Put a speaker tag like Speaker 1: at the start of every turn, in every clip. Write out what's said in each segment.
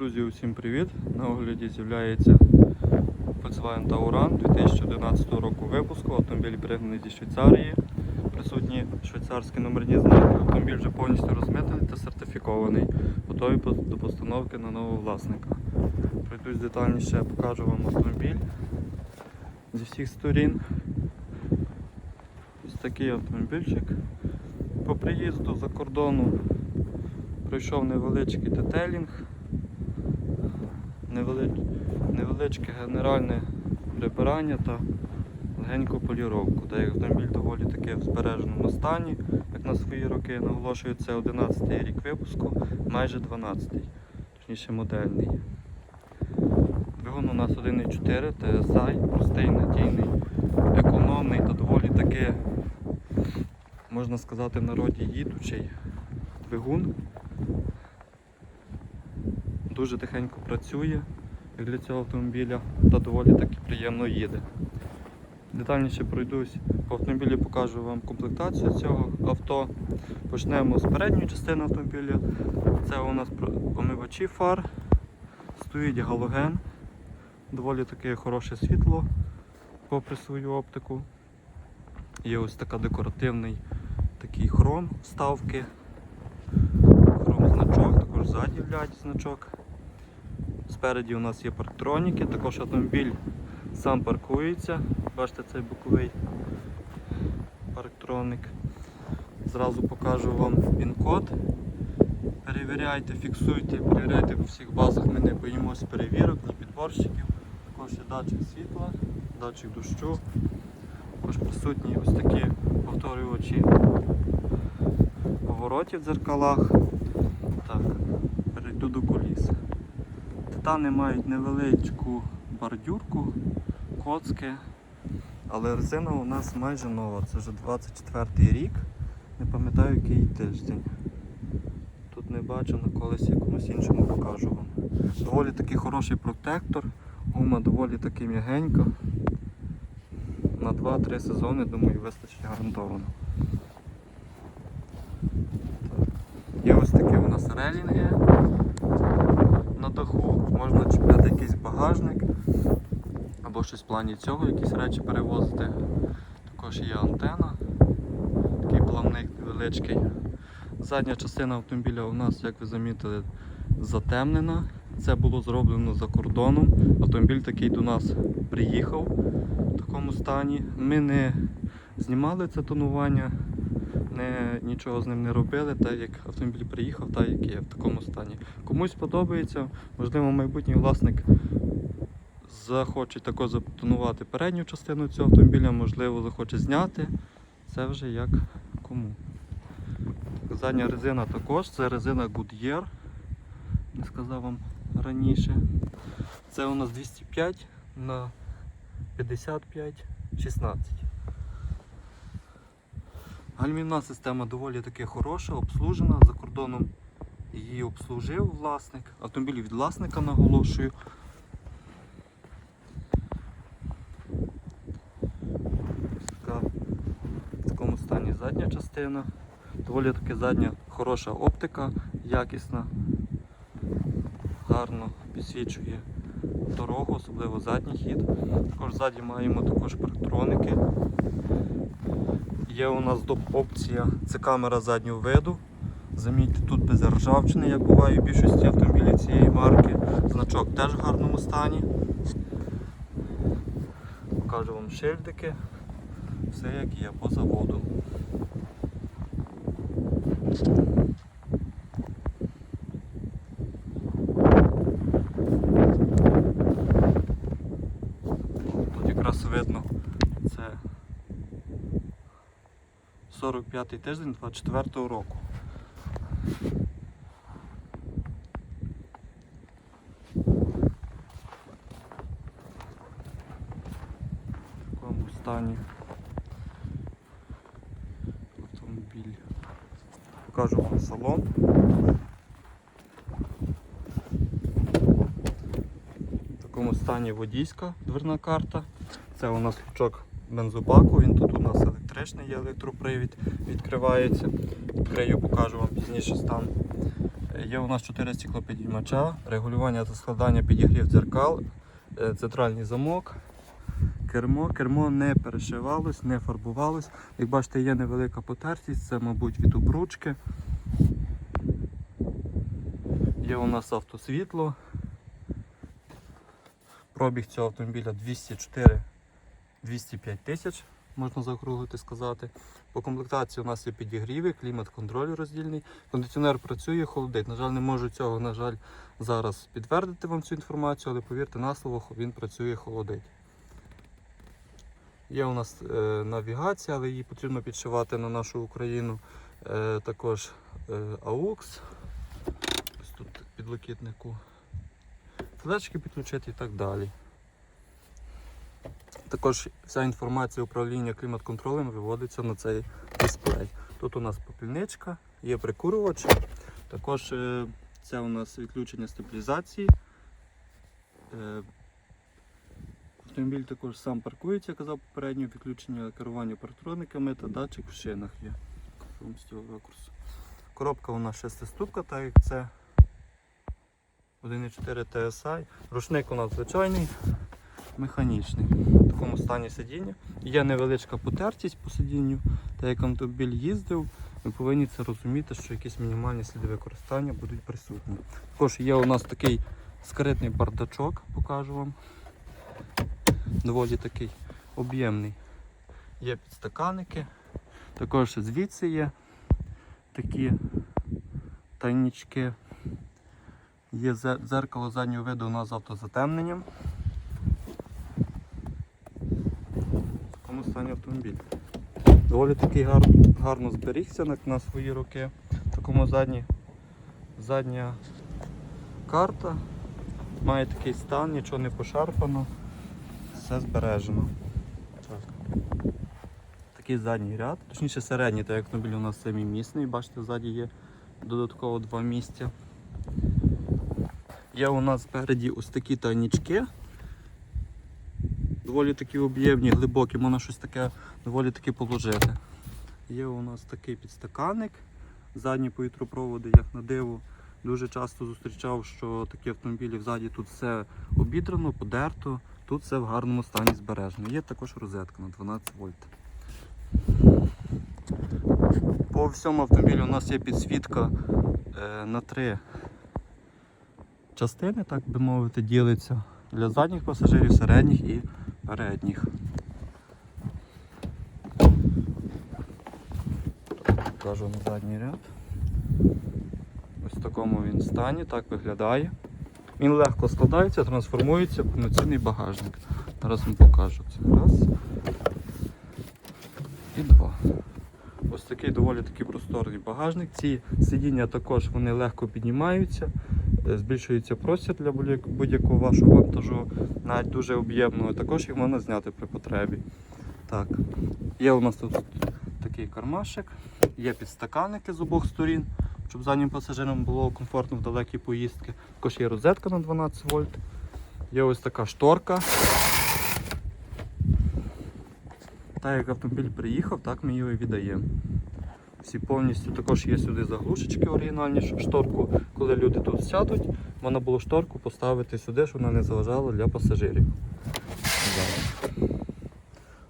Speaker 1: Друзі, усім привіт! На огляді з'являється Volkswagen Tauran 2011 року випуску. Автомобіль пригнаний зі Швейцарії. Присутні швейцарські номерні знаки. Автомобіль вже повністю розмитаний та сертифікований, готовий до постановки на нового власника. Пройдусь детальніше, покажу вам автомобіль зі всіх сторін. Ось такий автомобільчик. По приїзду за кордону пройшов невеличкий детелінг. Невеличке генеральне прибирання та легеньку поліровку. Де автомобіль доволі таки в збереженому стані, як на свої роки наголошую, це 11 рік випуску, майже 12-й, точніше модельний. Двигун у нас 1.4 TSI, простий, надійний, економний та доволі таки, можна сказати, в народі їдучий двигун дуже тихенько працює для цього автомобіля та доволі таки приємно їде. Детальніше пройдусь по автомобілі, покажу вам комплектацію цього авто. Почнемо з передньої частини автомобіля. Це у нас про- омивачі фар, стоїть галоген, доволі таке хороше світло попри свою оптику. Є ось така декоративний такий хром вставки, хром значок, також ззаді глядь значок. Спереді у нас є парктроніки, також автомобіль сам паркується. Бачите цей боковий парктроник. Зразу покажу вам пін-код. Перевіряйте, фіксуйте, перевіряйте по всіх базах. Ми не боїмося перевірок, ні підборщиків. Також є датчик світла, датчик дощу. Також присутні ось такі повторювачі поворотів в дзеркалах. Так, перейду до коліс. Титани мають невеличку бордюрку, коцки, але резина у нас майже нова. Це вже 24 рік. Не пам'ятаю який тиждень. Тут не бачу на колесі якомусь іншому покажу вам. Доволі такий хороший протектор, гума доволі таки м'ягенька. На 2-3 сезони, думаю, вистачить гарантовано. Так. Є ось такі у нас релінги на даху, можна чіпляти якийсь багажник або щось в плані цього, якісь речі перевозити. Також є антена, такий плавник невеличкий. Задня частина автомобіля у нас, як ви замітили, затемнена. Це було зроблено за кордоном. Автомобіль такий до нас приїхав в такому стані. Ми не знімали це тонування, не, нічого з ним не робили, так як автомобіль приїхав, так як є в такому стані. Комусь подобається, можливо, майбутній власник захоче також затонувати передню частину цього автомобіля, можливо, захоче зняти. Це вже як кому. Задня резина також, це резина Goodyear, не сказав вам раніше. Це у нас 205 на 55 16. Гальмівна система доволі таки хороша, обслужена. За кордоном її обслужив власник. Автомобіль від власника наголошую. Така В такому стані задня частина. Доволі таки задня хороша оптика, якісна, гарно підсвічує дорогу, особливо задній хід. Також ззаді маємо також парктроники. Є у нас доп опція, це камера заднього виду. Замітьте, тут без ржавчини, як буває в більшості автомобілів цієї марки. Значок теж в гарному стані. Покажу вам шильдики. Все як є по заводу. Тут якраз видно це 45-й тиждень 24-го року. В такому стані автомобіль. Покажу вам салон. В такому стані водійська дверна карта. Це у нас лючок бензобаку, він тут у нас електричний, є електропривід, відкривається. Відкрию, покажу вам пізніше стан Є у нас 4 стеклопідіймача, регулювання та складання підігрів дзеркал, е, центральний замок, кермо. Кермо не перешивалось, не фарбувалось. Як бачите, є невелика потертість, це, мабуть, від обручки. Є у нас автосвітло. Пробіг цього автомобіля 204 205 тисяч, можна заокруглити сказати. По комплектації у нас є підігріви, клімат-контроль роздільний. Кондиціонер працює, холодить. На жаль, не можу цього, на жаль, зараз підтвердити вам цю інформацію, але повірте на слово, він працює, холодить. Є у нас е, навігація, але її потрібно підшивати на нашу Україну. Е, також е, AUX. Ось тут підлокітнику. Флешки підключити і так далі. Також вся інформація управління клімат-контролем виводиться на цей дисплей. Тут у нас попільничка, є прикурювач. Також е, це у нас відключення стабілізації. Е, Автомобіль також сам паркується, я казав попередньо, відключення керування парктрониками та датчик в шинах є. Коробка у нас шестиступка, так як це 1.4 TSI. Рушник у нас звичайний, механічний. Такому стані сидіння. Є невеличка потертість по сидінню, та як автомобіль їздив, ми повинні це розуміти, що якісь мінімальні сліди використання будуть присутні. Також є у нас такий скритний бардачок, покажу вам. Доволі такий об'ємний. Є підстаканники. Також звідси є такі тайнічки. Є зе- дзеркало заднього виду у нас з автозатемненням. Стані автомобіль. Доволі такий гар, гарно зберігся на, на свої роки. Такому задні, задня карта. Має такий стан, нічого не пошарпано. Все збережено. Так. Такий задній ряд, точніше середній, так як автомобіль у нас семимісний, бачите, ззаді є додатково два місця. Є у нас спереді ось такі тайнічки. Доволі такі об'ємні, глибокі, можна щось таке доволі таки положити. Є у нас такий підстаканник, задні повітропроводи, як на диво. Дуже часто зустрічав, що такі автомобілі взаді тут все обідрано, подерто, тут все в гарному стані збережено. Є також розетка на 12 вольт. По всьому автомобілю у нас є підсвітка е, на три частини, так би мовити, ділиться для задніх пасажирів, середніх і передніх. Покажу на задній ряд. Ось в такому він стані, так виглядає. Він легко складається, трансформується в повноцінний багажник. Зараз вам покажу це. Раз. І два. Ось такий доволі такий просторний багажник. Ці сидіння також вони легко піднімаються, збільшується простір для будь- будь-якого вашого вантажу, навіть дуже об'ємного. Також їх можна зняти при потребі. Так. Є у нас тут такий кармашик, є підстаканники з обох сторін, щоб заднім пасажирам було комфортно в далекі поїздки. Також є розетка на 12 вольт. Є ось така шторка. Так як автомобіль приїхав, так ми і віддаємо. Всі повністю також є сюди заглушечки оригінальні, шторку, коли люди тут сядуть, можна було шторку поставити сюди, щоб вона не заважала для пасажирів.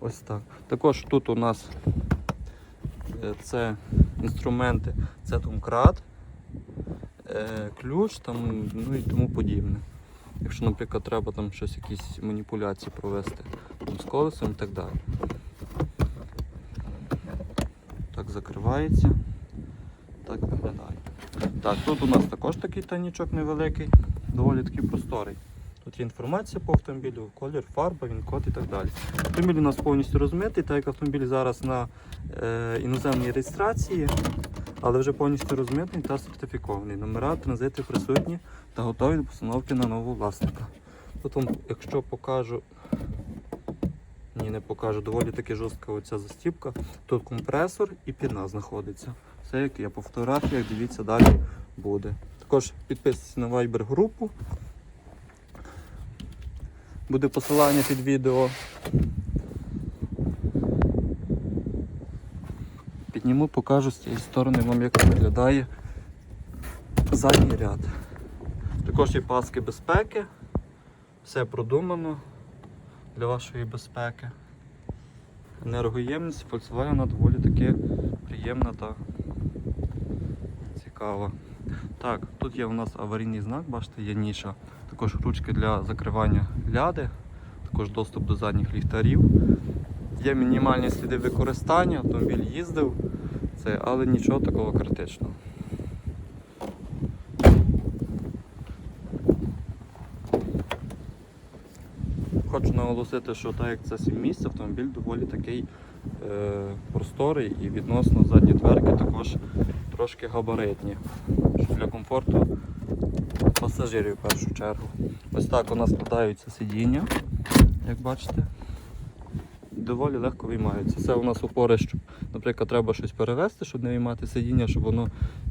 Speaker 1: Ось так. Також тут у нас е, це інструменти, це домкрат, е, ключ там, ну і тому подібне. Якщо, наприклад, треба там щось, якісь маніпуляції провести там, з колесом і так далі. Так закривається. Так виглядає. Так, тут у нас також такий тайнічок невеликий, доволі такий просторий. Тут є інформація по автомобілю, колір, фарба, він код і так далі. Автомобіль у нас повністю розмитий, так як автомобіль зараз на е, іноземній реєстрації, але вже повністю розмитий та сертифікований. Номера, транзити присутні та готові до постановки на нового власника. Тут вам, якщо покажу, ні, не покажу, доволі таки жорстка оця застіпка. Тут компресор і піна знаходиться. Все як я по фотографіях, дивіться, далі буде. Також підписуйтесь на Viber групу. Буде посилання під відео. Підніму, покажу з цієї сторони вам, як виглядає задній ряд. Також є паски безпеки. Все продумано для вашої безпеки. Енергоємність Volkswagen доволі таки приємна та цікава. Так, тут є у нас аварійний знак, бачите, є ніша. Також ручки для закривання ляди, також доступ до задніх ліхтарів. Є мінімальні сліди використання, автомобіль їздив, це, але нічого такого критичного. Хочу наголосити, що так як це 7 місць, автомобіль доволі такий е, просторий і відносно задні дверки також трошки габаритні, що для комфорту пасажирів в першу чергу. Ось так у нас складаються сидіння, як бачите. Доволі легко виймаються. Це у нас опори, щоб, наприклад, треба щось перевезти, щоб не виймати сидіння, щоб воно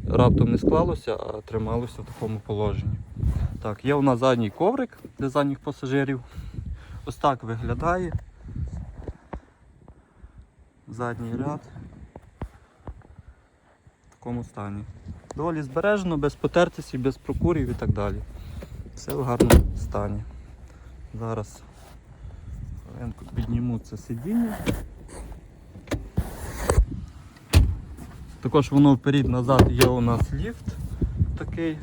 Speaker 1: раптом не склалося, а трималося в такому положенні. Так, є у нас задній коврик для задніх пасажирів. Ось так виглядає. Задній ряд в такому стані. Доволі збережено, без потертості, без прокурів і так далі. Все в гарному стані. Зараз підніму це сидіння. Також воно вперед назад є у нас ліфт такий.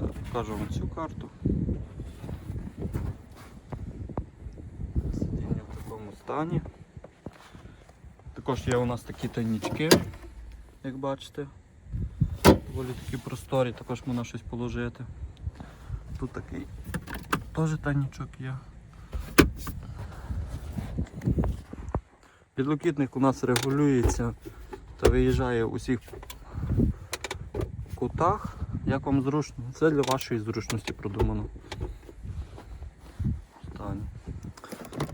Speaker 1: Так, покажу вам цю карту. Сидіння в такому стані. Також є у нас такі тайнічки, як бачите. Доволі такі просторі, також можна щось положити. Тут такий теж тайнічок є. Підлокітник у нас регулюється та виїжджає у всіх кутах. Як вам зручно? Це для вашої зручності продумано.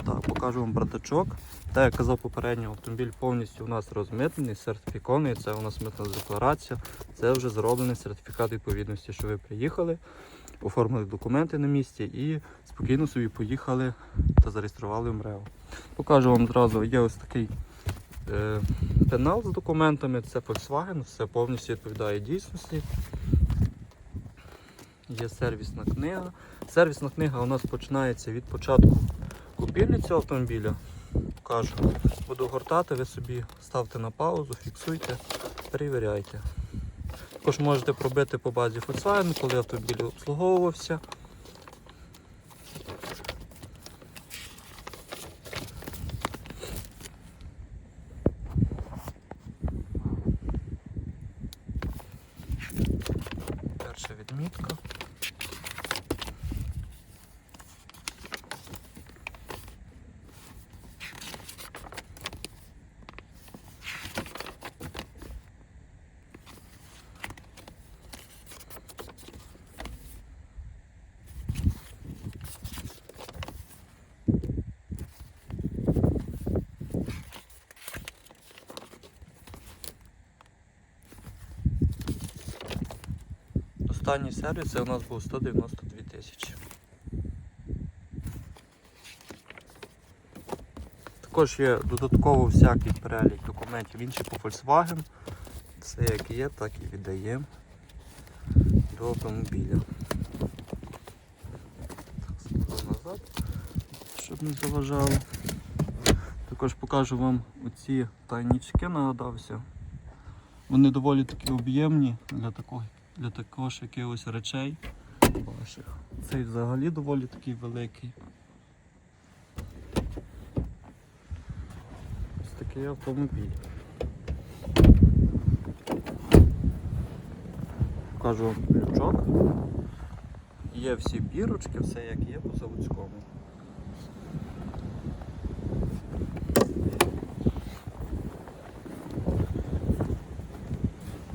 Speaker 1: Так, покажу вам бардачок. Так, як казав попередньо, автомобіль повністю у нас розмитнений, сертифікований, це у нас митна декларація, це вже зроблений сертифікат відповідності, що ви приїхали, оформили документи на місці і спокійно собі поїхали та зареєстрували МРЕО. Покажу вам зразу, є ось такий е, пенал з документами, це Volkswagen, все повністю відповідає дійсності. Є сервісна книга. Сервісна книга у нас починається від початку купівлі цього автомобіля. Покажу. Буду гортати, ви собі ставте на паузу, фіксуйте, перевіряйте. Також можете пробити по базі Volkswagen, коли автомобіль обслуговувався. Перша відмітка. Останній сервіс це у нас був 192 тисячі. Також є додатково всякий перелік документів інші по Volkswagen. Все як є, так і віддаємо до автомобіля. Так, назад, щоб не заважало. Також покажу вам оці тайнічки, нагадався. Вони доволі такі об'ємні для такого для також якихось речей ваших. Цей взагалі доволі такий великий. Ось такий автомобіль. Покажу вам ключок. Є всі бірочки, все як є по заводському.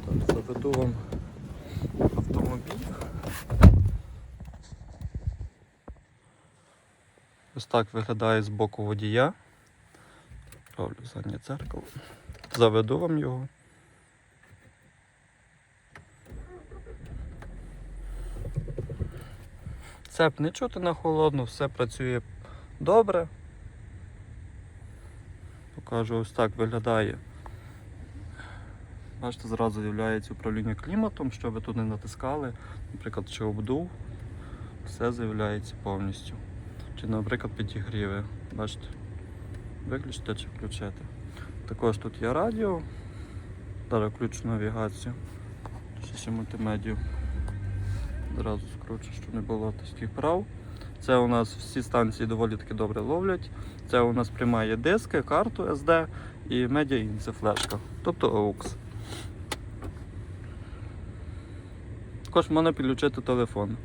Speaker 1: Так, заведу вам автомобіль. Ось так виглядає з боку водія. Роблю заднє дзеркало. Заведу вам його. Цеп не чути на холодно, все працює добре. покажу, ось так виглядає. Бачите, зразу з'являється управління кліматом, що ви тут не натискали, наприклад, чи обдув, все з'являється повністю. Чи, наприклад, підігріви. Бачите, виключити чи включити. Також тут є радіо. Зараз включу навігацію. Ще мультимедію. Зразу скручу, щоб не було таких прав. Це у нас всі станції доволі таки добре ловлять. Це у нас приймає диски, карту SD і Media це флешка, тобто AUX. Також можна підключити телефон.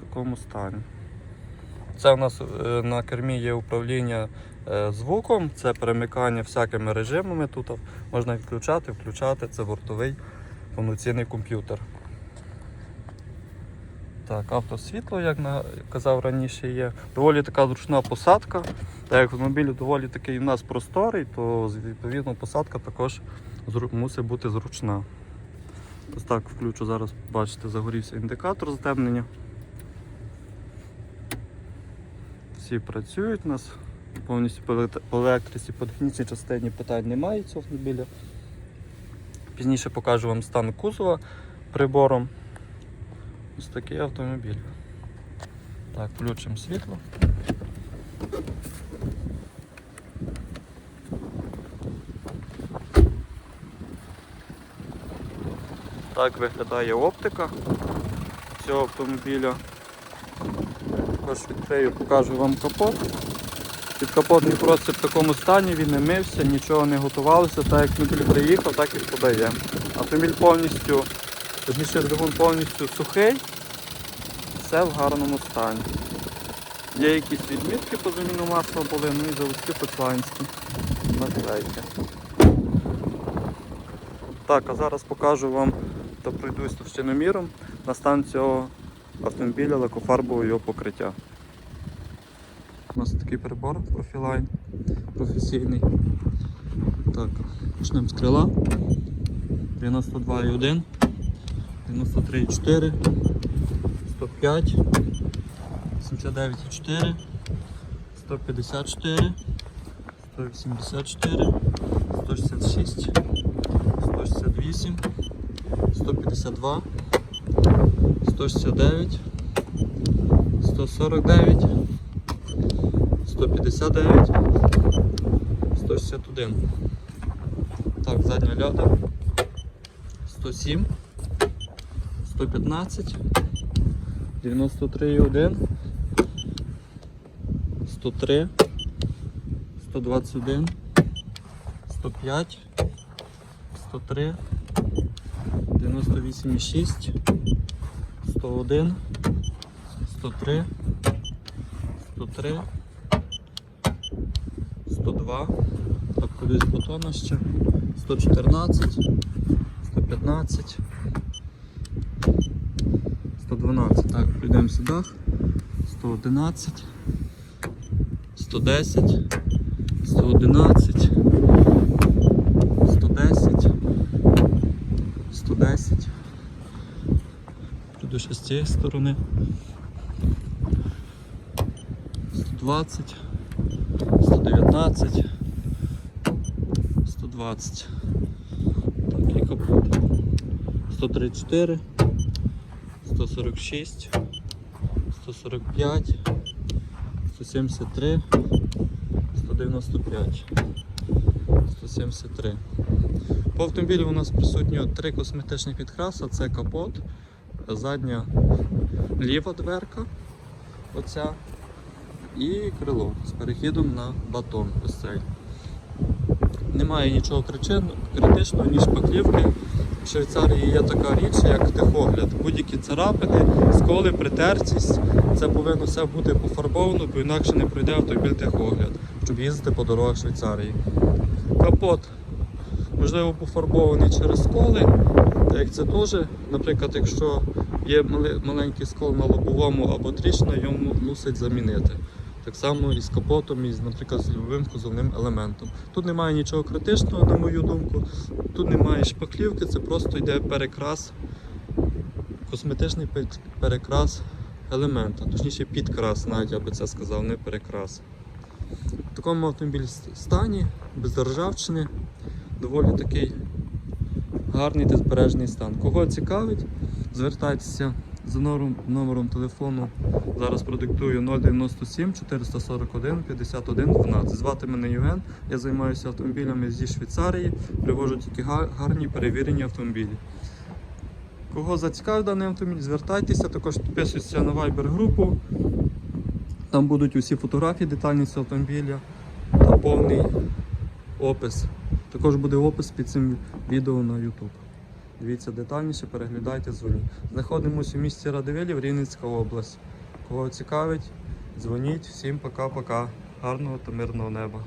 Speaker 1: В такому стані. Це у нас е, на кермі є управління е, звуком, це перемикання всякими режимами. Тут можна відключати, включати, це бортовий повноцінний комп'ютер. Так, автосвітло, як казав раніше, є. Доволі така зручна посадка. Так як автомобіль доволі такий у нас просторий, то відповідно посадка також мусить бути зручна. Ось так включу зараз, бачите, загорівся індикатор затемнення. Всі працюють у нас. Повністю по електриці, по технічній частині питань немає цього автомобіля. Пізніше покажу вам стан кузова прибором. Ось такий автомобіль. Так, включимо світло. Так виглядає оптика цього автомобіля. Також відкрию, покажу вам капот. Підкапотний простір в такому стані, він не мився, нічого не готувалося, так як автомобіль приїхав, так і подає. Автомобіль повністю, точніше двигун повністю сухий, все в гарному стані. Є якісь відмітки по заміну масла були, ну і заводські поцланські наклейки. Так, а зараз покажу вам та пройдусь товщиноміром на стан цього автомобіля лакофарбового його покриття. У нас такий прибор профілайн професійний. Так, почнемо з крила. 92,1, 93,4, 105, 79,4, 154, 184, 166, 168, 152, 169, 149, 159, 161. Так, задня ляда. 107, 115, 93,1, 103, 121, 105, 103, 98,6, 101, 103, 103, 102, так, кудись бутона ще, 114, 115, 112, так, прийдемо сюди, 111, 110, 111, 110, 110, прийду ще з цієї сторони, 120, 119, 120. Так, і капот. 134, 146, 145, 173, 195, 173. По автомобілю у нас присутні три косметичні підкраси. Це капот, задня ліва дверка, оця і крило з перехідом на батон. Ось цей. Немає нічого критичного, ніж шпаклівки. В Швейцарії є така річ, як техогляд. Будь-які царапини, сколи, притертість. Це повинно все бути пофарбовано, бо інакше не пройде автомобіль техогляд, щоб їздити по дорогах Швейцарії. Капот, можливо, пофарбований через сколи, як це теж, наприклад, якщо є маленький скол на лобовому або тріщина, його мусить замінити. Так само і з капотом, і, наприклад, з любим кузовним елементом. Тут немає нічого критичного, на мою думку. Тут немає шпаклівки, це просто йде перекрас, косметичний перекрас елемента, точніше підкрас, навіть я би це сказав, не перекрас. В такому автомобілі стані, без ржавчини, доволі такий гарний та збережений стан. Кого цікавить, звертайтеся за номером, телефону. Зараз продиктую 097 441 51 12. Звати мене Євген. Я займаюся автомобілями зі Швейцарії, привожу тільки гарні перевірені автомобілі. Кого зацікавив даний автомобіль, звертайтеся, також підписуйтесь на Viber групу. Там будуть усі фотографії детальні з автомобіля та повний опис. Також буде опис під цим відео на YouTube. Дивіться детальніше, переглядайте, дзвоніть. Знаходимося у місті Радивилів, Рівненська область. Кого цікавить, дзвоніть. Всім пока-пока. Гарного та мирного неба.